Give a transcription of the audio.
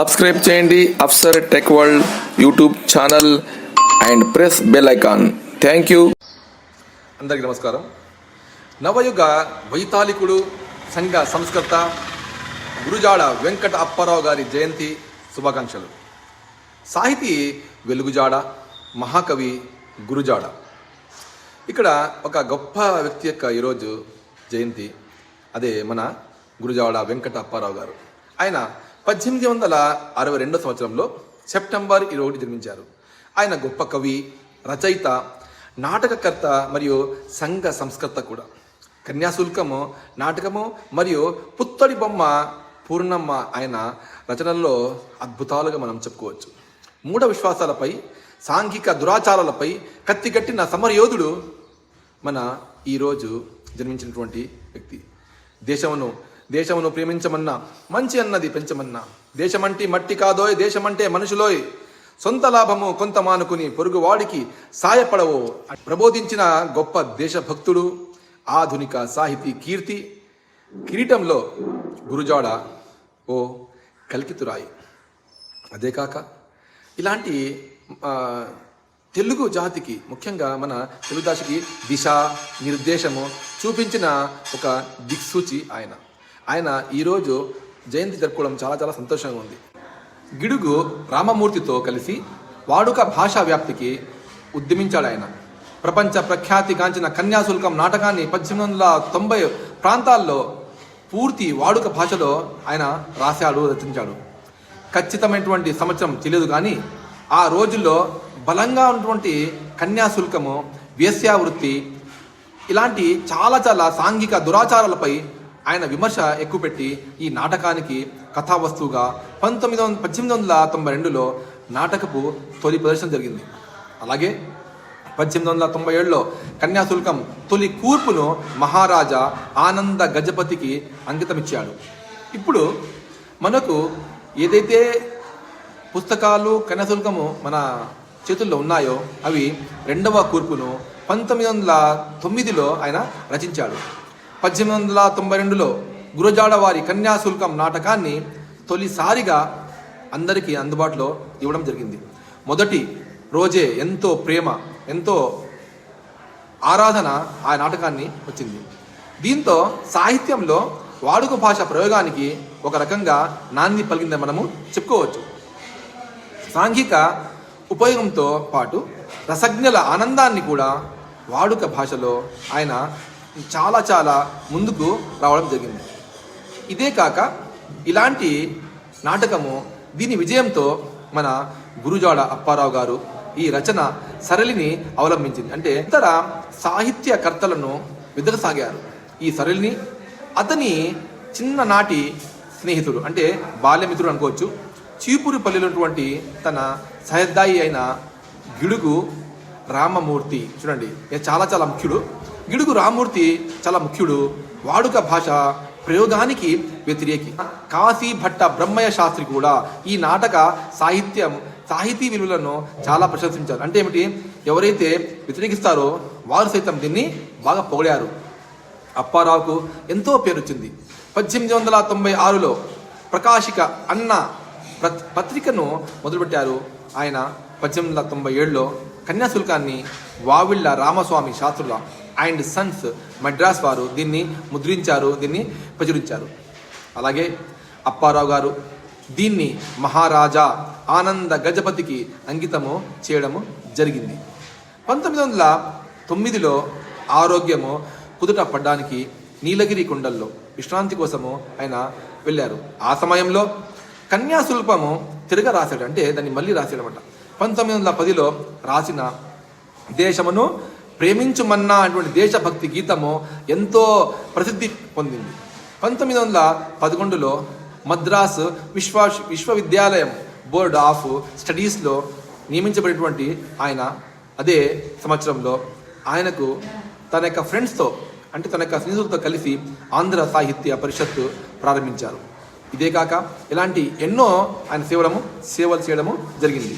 Subscribe చేయండి Afsar tech world YouTube channel and press bell icon. Thank you. అందరికీ నమస్కారం. నవయుగ వైతాళికుడు సంఘ సంస్కర్త గురుజాడ వెంకట అప్పారావు గారి జయంతి శుభాకాంక్షలు. సాహితీ వెలుగుజాడ మహాకవి గురుజాడ. ఇక్కడ ఒక గొప్ప వ్యక్తి యొక్క ఈరోజు జయంతి. అదే మన గురుజాడ వెంకట అప్పారావు గారు. ఆయన పద్దెనిమిది వందల అరవై రెండో సంవత్సరంలో సెప్టెంబర్ ఇరవై ఒకటి జన్మించారు. ఆయన గొప్ప కవి రచయిత నాటకకర్త మరియు సంఘ సంస్కర్త కూడా. కన్యాశుల్కము నాటకము మరియు పుత్తడి బొమ్మ పూర్ణమ్మ ఆయన రచనల్లో అద్భుతాలుగా మనం చెప్పుకోవచ్చు. మూఢ విశ్వాసాలపై సాంఘిక దురాచారాలపై కత్తిగట్టిన సమరయోధుడు మన ఈరోజు జన్మించినటువంటి వ్యక్తి. దేశమును దేశమును ప్రేమించమన్నా మంచి అన్నది పెంచమన్నా. దేశమంటే మట్టి కాదోయ్ దేశమంటే మనుషులోయ్. సొంత లాభము కొంత మానుకుని పొరుగువాడికి సాయపడవో ప్రబోధించిన గొప్ప దేశభక్తుడు ఆధునిక సాహితీ కీర్తి. కిరీటంలో గురుజాడ ఓ కల్కితురాయి. అదే కాక ఇలాంటి తెలుగు జాతికి ముఖ్యంగా మన తెలుగు భాషకి దిశ నిర్దేశము చూపించిన ఒక దిక్సూచి ఆయన. ఆయన ఈరోజు జయంతి జరుపుకోవడం చాలా చాలా సంతోషంగా ఉంది. గిడుగు రామమూర్తితో కలిసి వాడుక భాషా వ్యాప్తికి ఉద్యమించాడు ఆయన. ప్రపంచ ప్రఖ్యాతిగాంచిన కన్యాశుల్కం నాటకాన్ని పద్దెనిమిది వందల తొంభై ప్రాంతాల్లో పూర్తి వాడుక భాషలో ఆయన రాశాడు రచించాడు. ఖచ్చితమైనటువంటి సంవత్సరం తెలియదు కానీ ఆ రోజుల్లో బలంగా ఉన్నటువంటి కన్యాశుల్కము వేశ్యావృత్తి ఇలాంటి చాలా చాలా సాంఘిక దురాచారాలపై ఆయన విమర్శ ఎక్కువ పెట్టి ఈ నాటకానికి కథావస్తువుగా పంతొమ్మిది వందల పద్దెనిమిది వందల తొంభై రెండులో నాటకపు తొలి ప్రదర్శన జరిగింది. అలాగే పద్దెనిమిది వందల తొంభై ఏడులో కన్యాశుల్కం తొలి కూర్పును మహారాజా ఆనంద గజపతికి అంకితమిచ్చాడు. ఇప్పుడు మనకు ఏదైతే పుస్తకాలు కన్యాశుల్కము మన చేతుల్లో ఉన్నాయో అవి రెండవ కూర్పును పంతొమ్మిది వందల తొమ్మిదిలో ఆయన రచించాడు. పద్దెనిమిది వందల తొంభై రెండులో గురజాడ వారి కన్యాశుల్కం నాటకాన్ని తొలిసారిగా అందరికీ అందుబాటులో ఇవ్వడం జరిగింది. మొదటి రోజే ఎంతో ప్రేమ ఎంతో ఆరాధన ఆ నాటకాన్ని వచ్చింది. దీంతో సాహిత్యంలో వాడుక భాష ప్రయోగానికి ఒక రకంగా నాంది పలికిందని మనము చెప్పుకోవచ్చు. సాంఘిక ఉపయోగంతో పాటు రసజ్ఞల ఆనందాన్ని కూడా వాడుక భాషలో ఆయన చాలా చాలా ముందుకు రావడం జరిగింది. ఇదే కాక ఇలాంటి నాటకము దీని విజయంతో మన గురుజాడ అప్పారావు గారు ఈ రచన సరళిని అవలంబించింది. అంటే ఇతర సాహిత్యకర్తలను వెదకసాగారు. ఈ సరళిని అతని చిన్ననాటి స్నేహితుడు అంటే బాల్యమిత్రుడు అనుకోవచ్చు. చీపురుపల్లిలో ఉన్నటువంటి తన సహద్దాయి అయిన గిడుగు రామమూర్తి. చూడండి చాలా చాలా ముఖ్యుడు. గిడుగు రామూర్తి చాలా ముఖ్యుడు. వాడుక భాష ప్రయోగానికి వ్యతిరేకి. కాశీ భట్ట బ్రహ్మయ శాస్త్రి కూడా ఈ నాటక సాహిత్యం సాహితీ విలువలను చాలా ప్రశంసించారు. అంటే ఏమిటి? ఎవరైతే వ్యతిరేకిస్తారో వారు సైతం దీన్ని బాగా పొగిడారు. అప్పారావుకు ఎంతో పేరు వచ్చింది పద్దెనిమిది వందల తొంభై ఆరులో ప్రకాశిక అన్న పత్రికను మొదలుపెట్టారు. ఆయన పద్దెనిమిది వందల తొంభై ఏడులో కన్యాశుల్కాన్ని వావిళ్ళ రామస్వామి శాస్త్రుల అండ్ సన్స్ మద్రాస్ వారు దీన్ని ముద్రించారు దీన్ని ప్రచురించారు. అలాగే అప్పారావు గారు దీన్ని మహారాజా ఆనంద గజపతికి అంకితము చేయడము జరిగింది. పంతొమ్మిది వందల తొమ్మిదిలో ఆరోగ్యము కుదుట పడ్డానికి నీలగిరి కొండల్లో విశ్రాంతి కోసము ఆయన వెళ్ళారు. ఆ సమయంలో కన్యాశుల్పము తిరగ రాశాడు. అంటే దాన్ని మళ్ళీ రాసాడనమాట పంతొమ్మిది వందల పదిలో రాసిన దేశమును ప్రేమించుమన్నా అటువంటి దేశభక్తి గీతము ఎంతో ప్రసిద్ధి పొందింది. పంతొమ్మిది వందల పదకొండులో మద్రాసు విశ్వ విశ్వవిద్యాలయం బోర్డ్ ఆఫ్ స్టడీస్లో నియమించబడినటువంటి ఆయన అదే సంవత్సరంలో ఆయనకు తన యొక్క ఫ్రెండ్స్తో అంటే తన యొక్క స్నేహితులతో కలిసి ఆంధ్ర సాహిత్య పరిషత్తు ప్రారంభించారు. ఇదే కాక ఇలాంటి ఎన్నో ఆయన సేవలము సేవలు చేయడము జరిగింది.